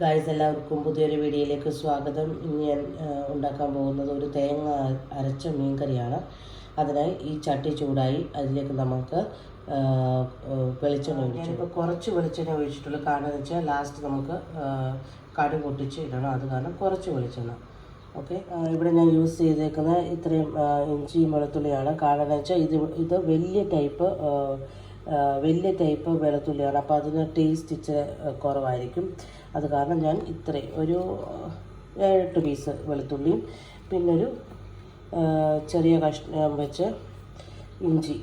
Guys എല്ലാവർക്കും പുതിയൊരു വീഡിയോയിലേക്ക് സ്വാഗതം. ഇന്ന് ഞാൻ ഉണ്ടാക്കാൻ പോകുന്നത് ഒരു തേങ്ങ അരച്ച മീൻ കറിയാണ് അതിനായി ഈ ചട്ടി ചൂടായി അതിലേക്ക് നമുക്ക് വെളിച്ചെണ്ണ ഒഴിച്ചു. ഞാനിപ്പോൾ കുറച്ച് വെളിച്ചെണ്ണ ഒഴിച്ചിട്ടുള്ളൂ. കാരണം എന്ന് വെച്ചാൽ ലാസ്റ്റ് നമുക്ക് കടു പൊട്ടിച്ച് ഇടണം. അത് കാരണം കുറച്ച് വെളിച്ചെണ്ണ. ഓക്കെ ഇവിടെ ഞാൻ യൂസ് ചെയ്തേക്കുന്നത് ഇത്രയും ഇഞ്ചിയും വെളുത്തുള്ളിയാണ്. കാരണം എന്ന് വെച്ചാൽ ഇത് ഇത് വലിയ ടൈപ്പ് വലിയ ടൈപ്പ് വെളുത്തുള്ളിയാണ്. അപ്പോൾ അതിന് ടേസ്റ്റ് ഇച്ചിരി കുറവായിരിക്കും. അത് കാരണം ഞാൻ ഇത്രയും ഒരു ഏഴെട്ട് പീസ് വെളുത്തുള്ളിയും പിന്നെ ഒരു ചെറിയ കഷ്ണം വെച്ച് ഇഞ്ചി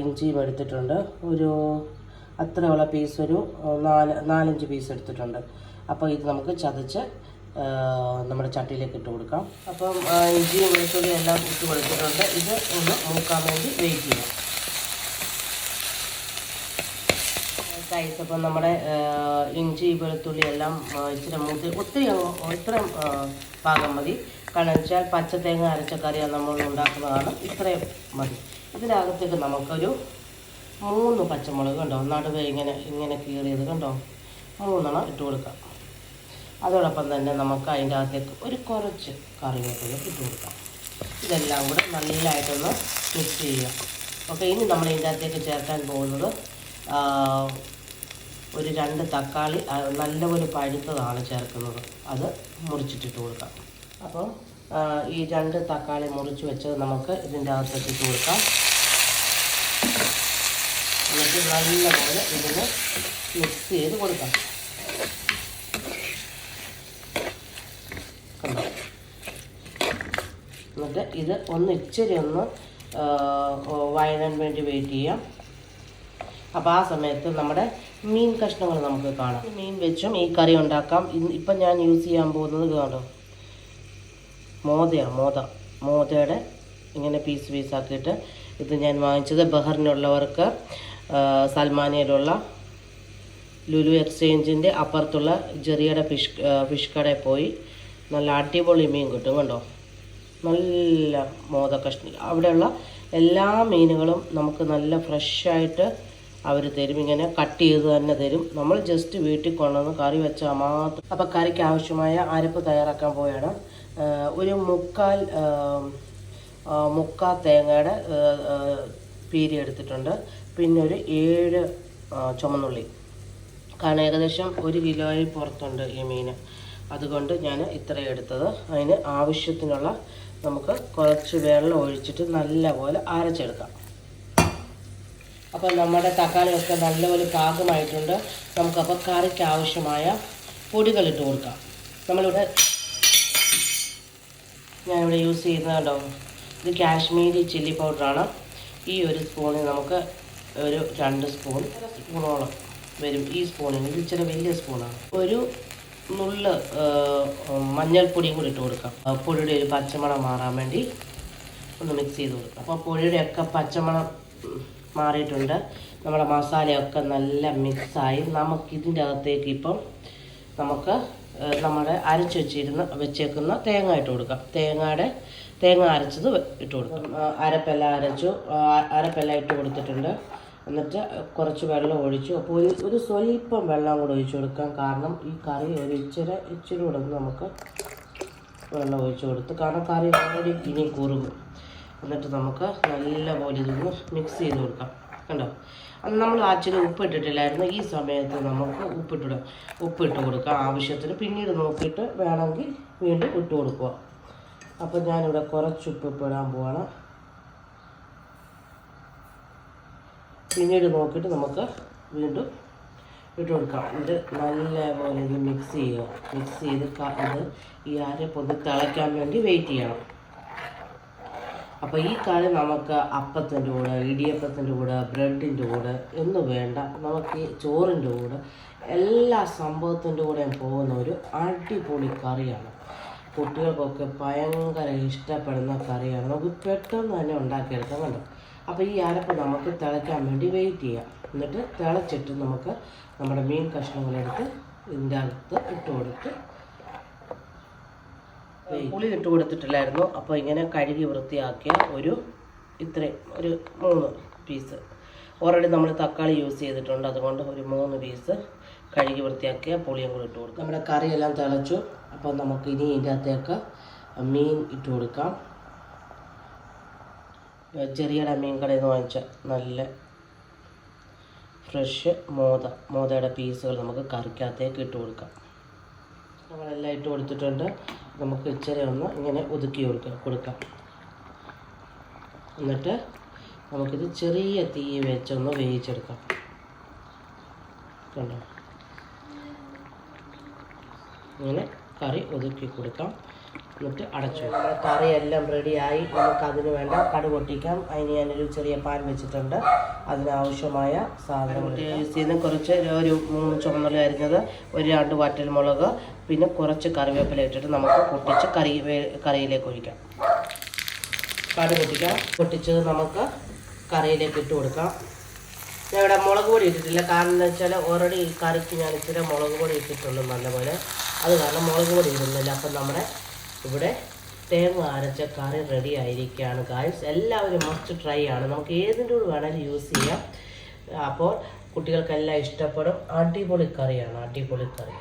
ഇഞ്ചിയും എടുത്തിട്ടുണ്ട്. ഒരു അത്രയുള്ള പീസ് ഒരു നാല് നാലഞ്ച് പീസ് എടുത്തിട്ടുണ്ട്. അപ്പോൾ ഇത് നമുക്ക് ചതച്ച് നമ്മുടെ ചട്ടിയിലേക്ക് ഇട്ട് കൊടുക്കാം. അപ്പം ഇഞ്ചിയും വെളുത്തുള്ളിയും എല്ലാം ഇട്ട് കൊടുത്തിട്ടുണ്ട്. ഇത് ഒന്ന് മൂക്കാൻ വേണ്ടി വെയിറ്റ് ചെയ്യാം. ഗൈസ് അപ്പം നമ്മുടെ ഇഞ്ചി വെളുത്തുള്ളി എല്ലാം ഇച്ചിരി മൂത്ത് ഒത്തിരി ഇത്രയും പാകം മതി. കാരണം വെച്ചാൽ പച്ച തേങ്ങ അരച്ച കറിയാണ് നമ്മൾ ഉണ്ടാക്കുന്നതാണ്. ഇത്രയും മതി. ഇതിനകത്തേക്ക് നമുക്കൊരു മൂന്ന് പച്ചമുളക് കണ്ടോ? നടുവ് ഇങ്ങനെ ഇങ്ങനെ കീറിയത് കണ്ടോ? മൂന്നെണ്ണം ഇട്ട് കൊടുക്കാം. അതോടൊപ്പം തന്നെ നമുക്ക് അതിന്റെ അകത്തേക്ക് ഒരു കുറച്ച് കറിവേപ്പില ഇട്ട് കൊടുക്കാം. ഇതെല്ലാം കൂടെ നല്ലതായിട്ടൊന്ന് മിക്സ് ചെയ്യുക ഓക്കെ ഇനി നമ്മൾ ഇതിന്റെ അകത്തേക്ക് ചേർക്കാൻ പോകുന്നത് ഒരു രണ്ട് തക്കാളി നല്ലൊരു പഴുത്തതാണ് ചേർക്കുന്നത്. അത് മുറിച്ചിട്ടിട്ട് കൊടുക്കാം. അപ്പോൾ ഈ രണ്ട് തക്കാളി മുറിച്ച് വെച്ചത് നമുക്ക് ഇതിന്റെ അകത്തേക്ക് ഇട്ട് കൊടുക്കാം. എന്നിട്ട് നല്ലപോലെ ഇതിന് മിക്സ് ചെയ്ത് കൊടുക്കാം. എന്നിട്ട് ഇത് ഒന്ന് ഇച്ചിരി ഒന്ന് വയനാൻ വേണ്ടി വെയിറ്റ് ചെയ്യാം. അപ്പോൾ ആ സമയത്ത് നമ്മുടെ മീൻ കഷ്ണങ്ങൾ നമുക്ക് കാണാം. മീൻ വെച്ചും ഈ കറി ഉണ്ടാക്കാം. ഇപ്പം ഞാൻ യൂസ് ചെയ്യാൻ പോകുന്നത് കാണും മോതയാണ് മോത. മോതയുടെ ഇങ്ങനെ പീസ് പീസാക്കിയിട്ട് ഇത് ഞാൻ വാങ്ങിച്ചത് ബഹറിനുള്ളവർക്ക് സൽമാനിയിലുള്ള ലുലു എക്സ്ചേഞ്ചിന്റെ അപ്പുറത്തുള്ള ജെറിയുടെ ഫിഷ് ഫിഷ് കടയിൽ പോയി നല്ല അടിപൊളി മീൻ കിട്ടും കണ്ടോ? നല്ല മോദ കഷ്ണി അവിടെയുള്ള എല്ലാ മീനുകളും നമുക്ക് നല്ല ഫ്രഷായിട്ട് അവർ തരും. ഇങ്ങനെ കട്ട് ചെയ്ത് തന്നെ തരും. നമ്മൾ ജസ്റ്റ് വീട്ടിൽ കൊണ്ടുവന്ന് കറി വെച്ചാൽ മാത്രം. അപ്പോൾ കറിക്ക് ആവശ്യമായ അരപ്പ് തയ്യാറാക്കാൻ പോവുകയാണ്. ഒരു മുക്കാൽ മുക്കാൽ തേങ്ങയുടെ പീരി എടുത്തിട്ടുണ്ട്. പിന്നെ ഒരു ഏഴ് ചുമന്നുള്ളി. കാരണം ഏകദേശം ഒരു കിലോയിൽ പുറത്തുണ്ട് ഈ മീൻ. അതുകൊണ്ട് ഞാൻ ഇത്ര എടുത്തത്. അതിന് ആവശ്യത്തിനുള്ള നമുക്ക് കുറച്ച് വെള്ളം ഒഴിച്ചിട്ട് നല്ലപോലെ അരച്ചെടുക്കാം. അപ്പോൾ നമ്മുടെ തക്കാളിയൊക്കെ നല്ലപോലെ പാകമായിട്ടുണ്ട്. നമുക്കപ്പോൾ കറിക്ക് ആവശ്യമായ പൊടികൾ ഇട്ട് കൊടുക്കാം. നമ്മളിവിടെ ഞാനിവിടെ യൂസ് ചെയ്യുന്നത് കണ്ടോ? ഇത് കാശ്മീരി ചില്ലി പൗഡറാണ്. ഈ ഒരു സ്പൂണിൽ നമുക്ക് ഒരു രണ്ട് സ്പൂൺ സ്പൂണോളം വരും. ഈ സ്പൂണിന് ഇത് ഇച്ചിരി വലിയ സ്പൂണാണ് ഒരു നുള്ള് മഞ്ഞൾപ്പൊടിയും കൂടി ഇട്ട് കൊടുക്കാം. പൊടിയുടെ ഒരു പച്ചമണം മാറാൻ വേണ്ടി ഒന്ന് മിക്സ് ചെയ്ത് കൊടുക്കാം. അപ്പോൾ പൊടിയുടെയൊക്കെ പച്ചമണം ഉം, മാറിയിട്ടുണ്ട്. നമ്മുടെ മസാലയൊക്കെ നല്ല മിക്സായി. നമുക്ക് ഇതിന്റെ അകത്തേക്ക് ഇപ്പം നമുക്ക് നമ്മുടെ അരച്ച് വെച്ചിരുന്ന വെച്ചേക്കുന്ന തേങ്ങ ഇട്ട് കൊടുക്കാം. തേങ്ങയുടെ തേങ്ങ അരച്ചത് ഇട്ട് കൊടുക്കാം. അരപ്പെല്ലാം അരച്ചു അരപ്പെല്ലാം ഇട്ട് കൊടുത്തിട്ടുണ്ട്. എന്നിട്ട് കുറച്ച് വെള്ളം ഒഴിച്ചു. അപ്പോൾ ഒരു ഒരു സ്വല്പം വെള്ളം കൂടെ ഒഴിച്ചു കൊടുക്കാം. കാരണം ഈ കറി ഒരു ഇച്ചിരി ഇച്ചിരി കൂടെ നമുക്ക് വെള്ളം ഒഴിച്ചു കൊടുത്ത് കാരണം കറി ഓൾറെഡി ഇനി കുറുകും. എന്നിട്ട് നമുക്ക് നല്ലപോലെ ഇതൊന്ന് മിക്സ് ചെയ്ത് കൊടുക്കാം. കണ്ടോ? അന്ന് നമ്മൾ ആക്ച്വലി ഉപ്പ് ഇട്ടിട്ടില്ലായിരുന്നു. ഈ സമയത്ത് നമുക്ക് ഉപ്പിട്ടിടാം ഉപ്പിട്ട് കൊടുക്കാം. ആവശ്യത്തിന് പിന്നീട് നോക്കിയിട്ട് വേണമെങ്കിൽ വീണ്ടും ഇട്ട് കൊടുക്കുക. അപ്പോൾ ഞാനിവിടെ കുറച്ച് ഉപ്പ് ഇടാൻ പോവാണ്. പിന്നീട് നോക്കിയിട്ട് നമുക്ക് വീണ്ടും ഇട്ട് കൊടുക്കാം. ഇത് നല്ലപോലെ ഇത് മിക്സ് ചെയ്യുക. മിക്സ് ചെയ്ത് ഇത് ഈ അരപ്പൊന്ന് തിളയ്ക്കാൻ വേണ്ടി വെയിറ്റ് ചെയ്യണം. അപ്പോൾ ഈ കറി നമുക്ക് അപ്പത്തിന്റെ കൂടെ ഇടിയപ്പത്തിന്റെ കൂടെ ബ്രെഡിന്റെ കൂടെ ഒന്നും വേണ്ട. നമുക്ക് ചോറിന്റെ കൂടെ എല്ലാ സംഭവത്തിന്റെ കൂടെയും പോകുന്ന ഒരു അടിപൊളി കറിയാണ്. കുട്ടികൾക്കൊക്കെ ഭയങ്കര ഇഷ്ടപ്പെടുന്ന കറിയാണ്. നമുക്ക് പെട്ടെന്ന് തന്നെ ഉണ്ടാക്കിയെടുക്കാൻ കണ്ടോ? അപ്പോൾ ഈ അരപ്പ് നമുക്ക് തിളയ്ക്കാൻ വേണ്ടി വെയിറ്റ് ചെയ്യാം. എന്നിട്ട് തിളച്ചിട്ട് നമുക്ക് നമ്മുടെ മീൻ കഷ്ണങ്ങളെടുത്ത് ഇതിന്റെ അകത്ത് ഇട്ട് കൊടുത്ത് പുളി ഇട്ട് കൊടുത്തിട്ടില്ലായിരുന്നു അപ്പോൾ ഇങ്ങനെ കഴുകി വൃത്തിയാക്കിയ ഒരു ഇത്രയും ഒരു മൂന്ന് പീസ് ഓൾറെഡി നമ്മൾ തക്കാളി യൂസ് ചെയ്തിട്ടുണ്ട്. അതുകൊണ്ട് ഒരു മൂന്ന് പീസ് കഴുകി വൃത്തിയാക്കിയ പുളിയും കൂടി ഇട്ട് കൊടുക്കാം നമ്മുടെ കറിയെല്ലാം തിളച്ചു. അപ്പോൾ നമുക്ക് ഇനി ഇതിന്റെ അകത്തേക്ക് മീൻ ഇട്ട് കൊടുക്കാം. ചെറിയട മീൻ കടയിൽ നിന്ന് വാങ്ങിച്ച നല്ല ഫ്രഷ് മോത മോതയുടെ പീസുകൾ നമുക്ക് കറിക്കകത്തേക്ക് ഇട്ട് കൊടുക്കാം. നമ്മളെല്ലാം ഇട്ട് കൊടുത്തിട്ടുണ്ട്. നമുക്ക് ഇച്ചിരി ഒന്ന് ഇങ്ങനെ ഒതുക്കി കൊടുക്കാം കൊടുക്കാം. എന്നിട്ട് നമുക്കിത് ചെറിയ തീ വെച്ചൊന്ന് വേവിച്ചെടുക്കാം. കണ്ടോ? ഇങ്ങനെ കറി ഒതുക്കി കൊടുക്കാം. എന്നിട്ട് അടച്ചു. നമ്മുടെ കറി എല്ലാം റെഡിയായി നമുക്ക് അതിന് വേണ്ട കടു പൊട്ടിക്കാം. അതിന് ഞാനൊരു ചെറിയ പാൻ വെച്ചിട്ടുണ്ട്. അതിനാവശ്യമായ സാധനങ്ങൾ യൂസ് ചെയ്ത് കുറച്ച് ഒരു മൂന്ന് ചുമന്നുള്ളി അരിഞ്ഞത് ഒരു രണ്ട് വറ്റൽമുളക് പിന്നെ കുറച്ച് കറിവേപ്പില ഇട്ടിട്ട് നമുക്ക് പൊട്ടിച്ച് കറി കറിയിലേക്ക് ഒഴിക്കാം. കടു പൊട്ടിക്കാം. പൊട്ടിച്ചത് നമുക്ക് കറിയിലേക്ക് ഇട്ട് കൊടുക്കാം. ഞാൻ ഇവിടെ മുളക് പൊടി ഇട്ടിട്ടില്ല. കാരണം എന്താ വെച്ചാൽ ഓൾറെഡി ഈ കറിക്ക് ഞാൻ ഇച്ചിരി മുളക് പൊടി ഇട്ടിട്ടുള്ളൂ നല്ലപോലെ. അത് കാരണം മുളക് പൊടി ഇടുന്നില്ല. അപ്പം നമ്മുടെ ഇവിടെ തേങ്ങ അരച്ച കറി റെഡി ആയിരിക്കുകയാണ് ഗായ്സ് എല്ലാവരും മസ്റ്റ് ട്രൈ ആണ്. നമുക്ക് ഏതിന്റെ കൂടെ വേണമെങ്കിലും യൂസ് ചെയ്യാം. അപ്പോൾ കുട്ടികൾക്കെല്ലാം ഇഷ്ടപ്പെടും. അടിപൊളി കറിയാണ് അടിപൊളി കറി.